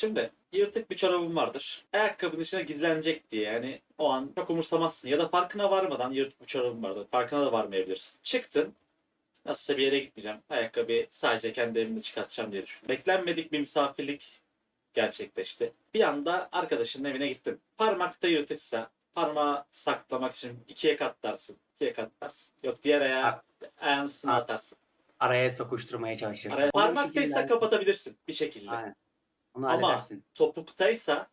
Şimdi yırtık bir çorabın vardır. Ayakkabının içine gizlenecek diye yani o an çok umursamazsın. Ya da farkına varmadan yırtık bir çorabın vardır. Farkına da varmayabilirsin. Çıktın. Nasılsa bir yere gitmeyeceğim. Ayakkabıyı sadece kendi evimde çıkartacağım diye düşün. Beklenmedik bir misafirlik gerçekleşti. Bir anda arkadaşının evine gittin. Parmakta yırtıksa parmağı saklamak için ikiye katlarsın. İkiye katlarsın. Yok diğer ayağı ayağın üstüne atarsın. Araya sokuşturmaya çalışırsın. Araya, parmaktaysa şekilde- kapatabilirsin bir şekilde. Aynen. Onu Ama- halledersin. Topuktaysa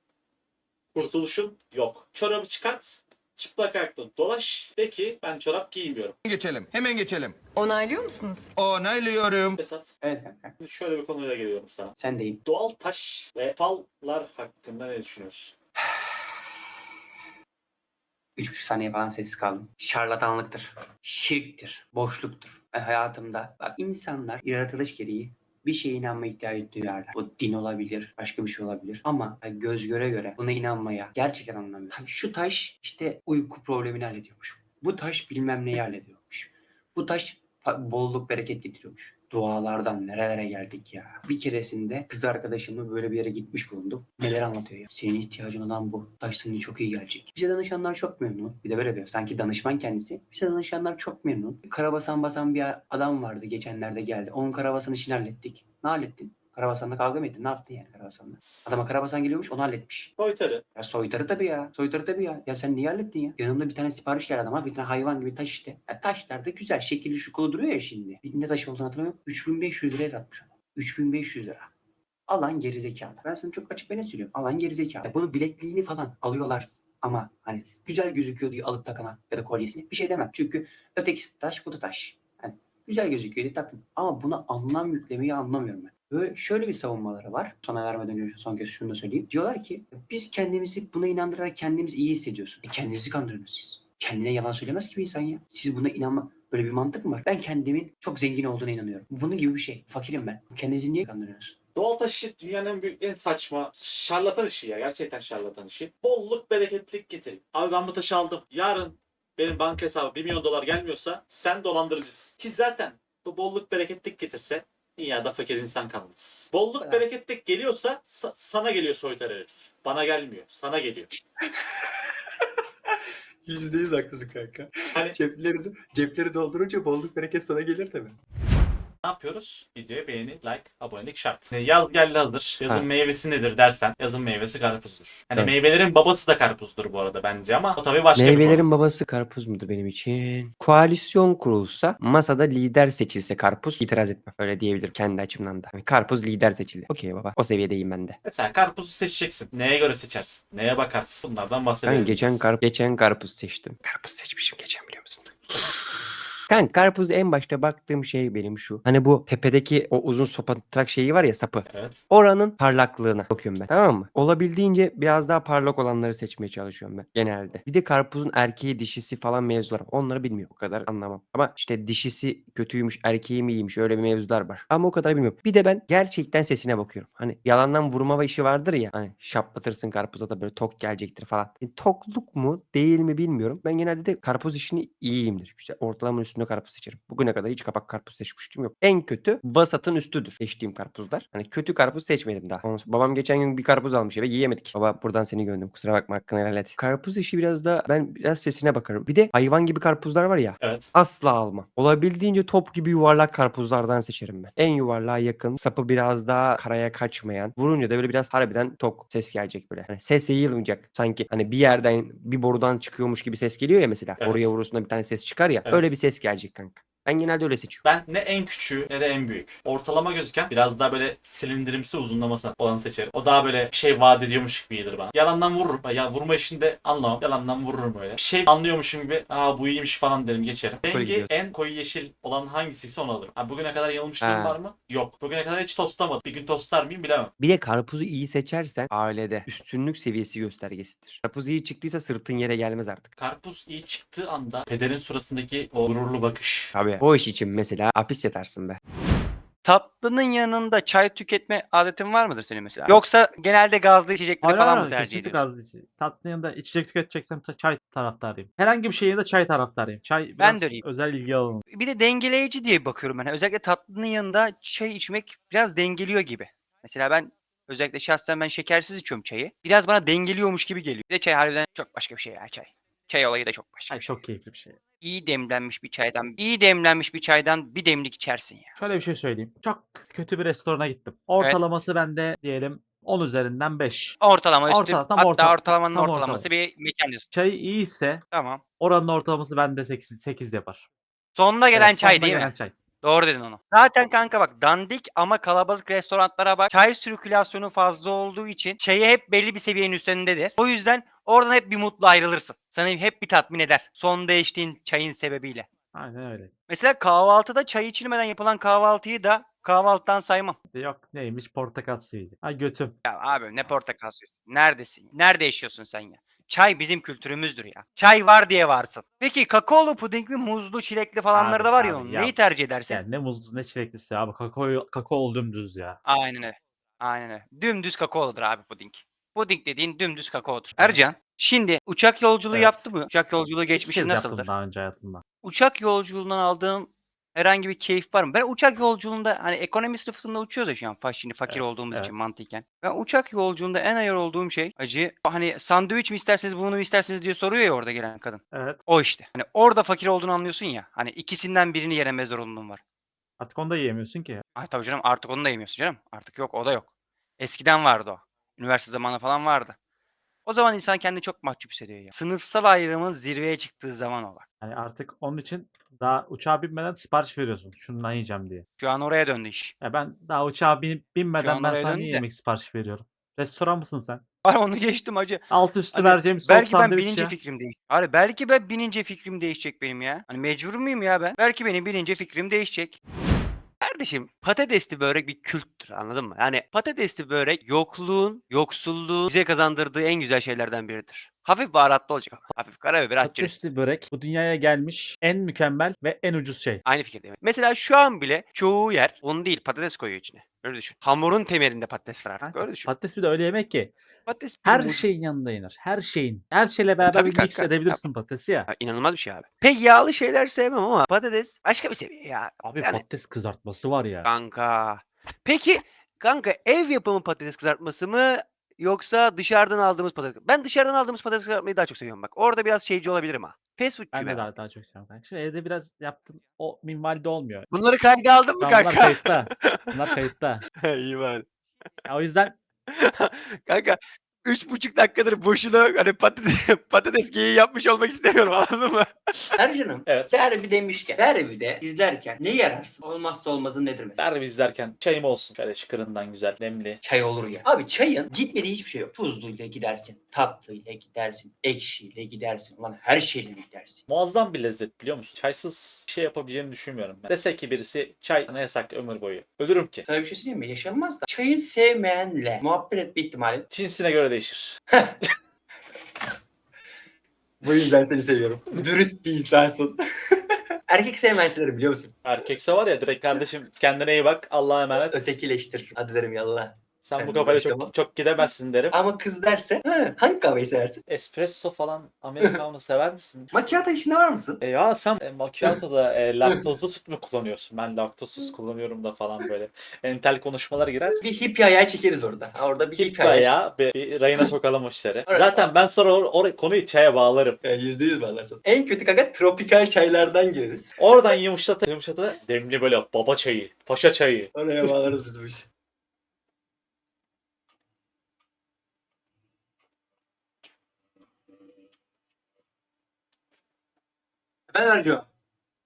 kurtuluşun yok. Çorabı çıkart. Çıplak ayakta dolaş. De ki ben çorap giymiyorum. geçelim. Hemen geçelim. Onaylıyor musunuz? Onaylıyorum. Esat Evet kanka. şimdi şöyle bir konuyla geliyorum sana. Sen deyim. Doğal taş ve fallar hakkında ne düşünüyorsun? Üç buçuk saniye falan sessiz kaldım. Şarlatanlıktır. Şirktir. Boşluktur. Ben hayatımda bak insanlar yaratılış gereği bir şeye inanma ihtiyacı duyarlar. Bu din olabilir, başka bir şey olabilir. Ama ben göz göre göre buna inanmaya gerçekten anlamıyorum. Şu taş işte uyku problemini hallediyormuş. Bu taş bilmem neyi hallediyormuş. Bu taş bolluk bereket getiriyormuş. Dualardan nerelere geldik ya. Bir keresinde kız arkadaşımla böyle bir yere gitmiş bulunduk. Neler anlatıyor ya. Senin ihtiyacın olan bu. Taş senin çok iyi gelecek. Bize danışanlar çok memnun. Bir de böyle diyor. Sanki danışman kendisi. Bize danışanlar çok memnun. Karabasan basan bir adam vardı geçenlerde geldi. Onun karabasan işini hallettik. Ne hallettin? Karabasanla kavga mı ettin? Ne yaptın yani karabasanla? Adama karabasan geliyormuş onu halletmiş. Soytarı. Ya soytarı tabii ya. Soytarı tabii ya. Ya sen niye hallettin ya? Yanımda bir tane sipariş geldi adama. Bir tane hayvan gibi taş işte. Ya taşlar da güzel. Şekilli şukulu duruyor ya şimdi. Bir ne taş olduğunu hatırlamıyorum. 3500 liraya satmış onu. 3500 lira. Alan gerizekalı. Ben sana çok açık ve ne söylüyorum. Alan gerizekalı. Ya Bunu bilekliğini falan alıyorlar. Ama hani güzel gözüküyor diye alıp takana ya da kolyesini bir şey demem. Çünkü ötekisi taş bu da taş. Hani güzel gözüküyor diye taktım. Ama buna anlam yüklemeyi anlamıyorum ben. Böyle şöyle bir savunmaları var. Sona vermeden önce son kez şunu da söyleyeyim. Diyorlar ki biz kendimizi buna inandırarak kendimiz iyi hissediyoruz. E kendinizi kandırıyorsunuz siz. Kendine yalan söylemez ki bir insan ya. Siz buna inanma. Böyle bir mantık mı var? Ben kendimin çok zengin olduğuna inanıyorum. Bunun gibi bir şey. Fakirim ben. Kendinizi niye kandırıyorsunuz? Doğal taş dünyanın en büyük en saçma şarlatan işi ya. Gerçekten şarlatan işi. Bolluk bereketlik getirin. Abi ben bu taşı aldım. Yarın benim banka hesabı 1 milyon dolar gelmiyorsa sen dolandırıcısın. Ki zaten bu bolluk bereketlik getirse dünyada fakir insan kalmaz. Bolluk Evet. bereketlik geliyorsa sa- sana geliyor soytar herif. Bana gelmiyor. Sana geliyor. %100 haklısın kanka. Hani Cepleri, cepleri doldurunca bolluk bereket sana gelir tabii. Ne yapıyoruz? Videoya beğeni, like, abonelik şart. E, Yaz geldi hazır. Yazın Ha. meyvesi nedir dersen yazın meyvesi karpuzdur. Hani Evet. meyvelerin babası da karpuzdur bu arada bence ama o tabii başka bir konu. Meyvelerin babası karpuz mudur benim için? Koalisyon kurulsa, masada lider seçilse karpuz itiraz etmem. Öyle diyebilirim kendi açımdan da. Yani karpuz lider seçildi. Okey baba. O seviyedeyim ben de. Mesela karpuzu seçeceksin. Neye göre seçersin? Neye bakarsın? Bunlardan bahsedelim. Ben geçen biraz. kar geçen karpuz seçtim. Karpuz seçmişim geçen biliyor musun? Kanka karpuzda en başta baktığım şey benim şu. Hani bu tepedeki o uzun sopa trak şeyi var ya sapı. Evet. Oranın parlaklığına bakıyorum ben. Tamam mı? Olabildiğince biraz daha parlak olanları seçmeye çalışıyorum ben genelde. Bir de karpuzun erkeği dişisi falan mevzular. Onları bilmiyorum. O kadar anlamam. Ama işte dişisi kötüymüş, erkeği mi iyiymiş öyle bir mevzular var. Ama o kadar bilmiyorum. Bir de ben gerçekten sesine bakıyorum. Hani yalandan vurma işi vardır ya. Hani şaplatırsın karpuza da böyle tok gelecektir falan. E, tokluk mu değil mi bilmiyorum. Ben genelde de karpuz işini iyiyimdir. İşte ortalamanın üstünde karpuz seçerim. Bugüne kadar hiç kapak karpuz seçmiştim yok. En kötü vasatın üstüdür seçtiğim karpuzlar. Hani kötü karpuz seçmedim daha. Ondan sonra babam geçen gün bir karpuz almış eve yiyemedik. Baba buradan seni gördüm. Kusura bakma hakkını helal et. Karpuz işi biraz da ben biraz sesine bakarım. Bir de hayvan gibi karpuzlar var ya. Evet. Asla almam. Olabildiğince top gibi yuvarlak karpuzlardan seçerim ben. En yuvarlığa yakın, sapı biraz daha karaya kaçmayan. Vurunca da böyle biraz harbiden tok ses gelecek böyle. Hani ses yayılmayacak. Sanki hani bir yerden bir borudan çıkıyormuş gibi ses geliyor ya mesela. Evet. Oraya vurursun da bir tane ses çıkar ya. Evet. Öyle bir ses gelecek kanka. Ben genelde öyle seçiyorum. Ben ne en küçüğü ne de en büyük. Ortalama gözüken biraz daha böyle silindirimsi uzunlaması olanı seçerim. O daha böyle şey vaat ediyormuş gibi gelir bana. Yalandan vururum. Ya vurma işini de anlamam. Yalandan vururum böyle. Bir şey anlıyormuşum gibi aa bu iyiymiş falan derim geçerim. Rengi en koyu yeşil olan hangisiyse onu alırım. Ha, bugüne kadar yanılmışlığım var mı? Yok. Bugüne kadar hiç tostlamadım. Bir gün tostlar mıyım bilemem. Bir de karpuzu iyi seçersen ailede üstünlük seviyesi göstergesidir. Karpuz iyi çıktıysa sırtın yere gelmez artık. Karpuz iyi çıktığı anda pederin suratındaki o gururlu bakış. Tabii. O iş için mesela hapis yatarsın be. Tatlının yanında çay tüketme adetin var mıdır senin mesela? Yoksa genelde gazlı içecekleri Hayır, falan hayır, mı tercih kesinlikle ediyorsun? gazlı içecek. Tatlının yanında içecek tüketeceksem ta- çay taraftarıyım. Herhangi bir şeyin yanında çay taraftarıyım. Çay biraz Ben de öyleyim. özel ilgi alanım. Bir de dengeleyici diye bakıyorum ben. Özellikle tatlının yanında çay içmek biraz dengeliyor gibi. Mesela ben Özellikle şahsen ben şekersiz içiyorum çayı. Biraz bana dengeliyormuş gibi geliyor. Bir de çay harbiden çok başka bir şey ya çay. Çay olayı da çok başka Ay bir şey. çok keyifli bir şey. İyi demlenmiş bir çaydan, iyi demlenmiş bir çaydan bir demlik içersin ya. Şöyle bir şey söyleyeyim. Çok kötü bir restorana gittim. Ortalaması bende diyelim 10 üzerinden 5. Ortalama üstü. Orta- tam hatta orta- ortalamanın tam ortalaması bir mekan diyorsun. Çayı iyi ise Tamam. oranın ortalaması bende 8, 8 yapar. Sonuna gelen Evet, çay sonuna değil gelen mi? Çay. Doğru dedin onu. Zaten kanka bak dandik ama kalabalık restoranlara bak. Çay sirkülasyonu fazla olduğu için çayı hep belli bir seviyenin üstündedir. O yüzden oradan hep bir mutlu ayrılırsın. Sana hep bir tatmin eder. Sonunda içtiğin çayın sebebiyle. Aynen öyle. Mesela kahvaltıda çay içilmeden yapılan kahvaltıyı da kahvaltıdan saymam. Yok neymiş portakal suyuydu. Ay götüm. Ya abi ne portakal suyu? Neredesin? Nerede yaşıyorsun sen ya? Çay bizim kültürümüzdür ya. Çay var diye varsın. Peki kakaolu puding mi muzlu çilekli falanları Abi, da var ya abi, onun. ya- Neyi tercih edersin? Yani ne muzlu ne çileklisi. Abi kakao, kakao dümdüz ya. Aynen öyle. Aynen öyle. Dümdüz kakaoludur abi puding. Puding dediğin dümdüz kakaodur. Ercan, şimdi uçak yolculuğu Evet. yaptı mı? Uçak yolculuğu İki geçmişi kez yaptım nasıldır? daha önce hayatımda. Uçak yolculuğundan aldığın herhangi bir keyif var mı? Ben uçak yolculuğunda hani ekonomi sınıfında uçuyoruz ya şu an şimdi fakir Evet, olduğumuz için evet. mantıken. Ben uçak yolculuğunda en ayar olduğum şey acı hani sandviç mi isterseniz bunu mu isterseniz diye soruyor ya orada gelen kadın. Evet. O işte. Hani orada fakir olduğunu anlıyorsun ya. Hani ikisinden birini yememe zorunluluğum var. Artık onu da yiyemiyorsun ki. Ay tabii canım artık onu da yemiyorsun canım. Artık yok o da yok. Eskiden vardı o. Üniversite zamanı falan vardı. O zaman insan kendini çok mahcup hissediyor ya. Sınıfsal ayrımın zirveye çıktığı zaman o bak. Yani artık onun için daha uçağa binmeden sipariş veriyorsun. Şundan yiyeceğim diye. Şu an oraya döndü iş. Ya ben daha uçağa bin, binmeden ben oraya sana döndü niye de. yemek sipariş veriyorum? Restoran mısın sen? Var onu geçtim acı. Alt üstü Hani vereceğim soğuk Belki ben sandviç ya. fikrim değil. Abi belki ben binince fikrim değişecek benim ya. Hani mecbur muyum ya ben? Belki benim binince fikrim değişecek. Kardeşim patatesli börek bir külttür anladın mı? Yani patatesli börek yokluğun, yoksulluğun bize kazandırdığı en güzel şeylerden biridir. Hafif baharatlı olacak. Hafif karabiber atacağız. Patatesli börek bu dünyaya gelmiş en mükemmel ve en ucuz şey. Aynı fikirdeyim. Mesela şu an bile çoğu yer un değil patates koyuyor içine. Öyle düşün. Hamurun temelinde patates var artık. Öyle düşün. Patates bir de öyle yemek ki Patates bir her mucize. şeyin yanında yenir. Her şeyin. Her şeyle beraber tabii bir mix kanka. edebilirsin patatesi ya. Ya, inanılmaz bir şey abi. Pek yağlı şeyler sevmem ama patates başka bir seviye ya. Abi Yani- patates kızartması var ya. Kanka. Peki kanka ev yapımı patates kızartması mı yoksa dışarıdan aldığımız patates? Ben dışarıdan aldığımız patates kızartmayı daha çok seviyorum bak. Orada biraz şeyci olabilirim ha. Fast Ben foodçuyum de ben. daha, daha çok seviyorum. kanka. Şimdi evde biraz yaptım. O minvalde olmuyor. Bunları kayda aldın mı Tamam, bunlar kanka? kayıtta. Bunlar kayıtta. İyi bari. Ya, o yüzden kanka üç buçuk dakikadır boşuna hani patates, patates geyiği yapmış olmak istemiyorum anladın mı? Ercan'ım Evet. derbi demişken derbi izlerken ne yararsın? Olmazsa olmazın nedir mesela? Derbi izlerken çayım olsun. Şöyle şıkırından güzel, nemli. Çay olur ya. Abi çayın gitmediği hiçbir şey yok. Tuzluyla gidersin, tatlıyla gidersin, ekşiyle gidersin. Ulan her şeyle gidersin. Muazzam bir lezzet biliyor musun? Çaysız bir şey yapabileceğini düşünmüyorum ben. Dese ki birisi çay ne yasak ömür boyu. Ölürüm ki. Sana bir şey söyleyeyim mi? Yaşanmaz da. Çayı sevmeyenle muhabbet etme ihtimali. Cinsine göre değişir. Bu yüzden seni seviyorum. Dürüst bir insansın. Erkek sevmeyen şeyleri biliyor musun? Erkekse var ya direkt kardeşim kendine iyi bak. Allah'a emanet. Ötekileştirir. Hadi derim yallah. Sen, Sen bu kafayla çok, çok gidemezsin derim. Ama kız derse "Ha, hangi kahveyi seversin? Espresso falan Americano sever misin? Macchiato işinde var mısın? E ya sen e, macchiato'da e, laktozlu süt mü kullanıyorsun? Ben laktozsuz kullanıyorum da falan böyle. Entel konuşmalar girer. Bir hippie ayağı çekeriz orada. Orada bir hippie Hippie ayağı ya bir, bir rayına sokalım o işleri. Zaten ben sonra or, or- konuyu çaya bağlarım. Yani Yüzde yüz bağlarsın. En kötü kanka tropikal çaylardan gireriz. Oradan yumuşata yumuşata demli böyle baba çayı, paşa çayı. Oraya bağlarız biz bu işi. Ben Erco.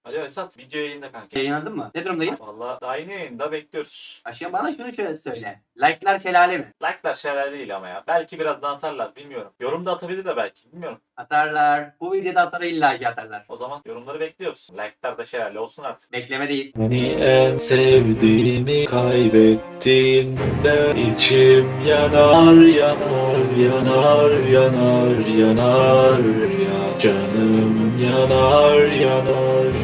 Alo Esat video yayında kanka. Yayınladın mı? Ne durumdayız? Valla daha yeni yayında bekliyoruz. Aşkım bana şunu şöyle söyle. Like'lar şelale mi? Like'lar şeyler değil ama ya. Belki birazdan atarlar bilmiyorum. Yorum da atabilir de belki bilmiyorum. Atarlar. Bu videoda atar illa ki atarlar. O zaman yorumları bekliyoruz. Like'lar da şeylerle olsun artık. Beklemedeyiz. Beni en sevdiğimi kaybettiğinde içim yanar yanar yanar yanar yanar ya canım yanar yanar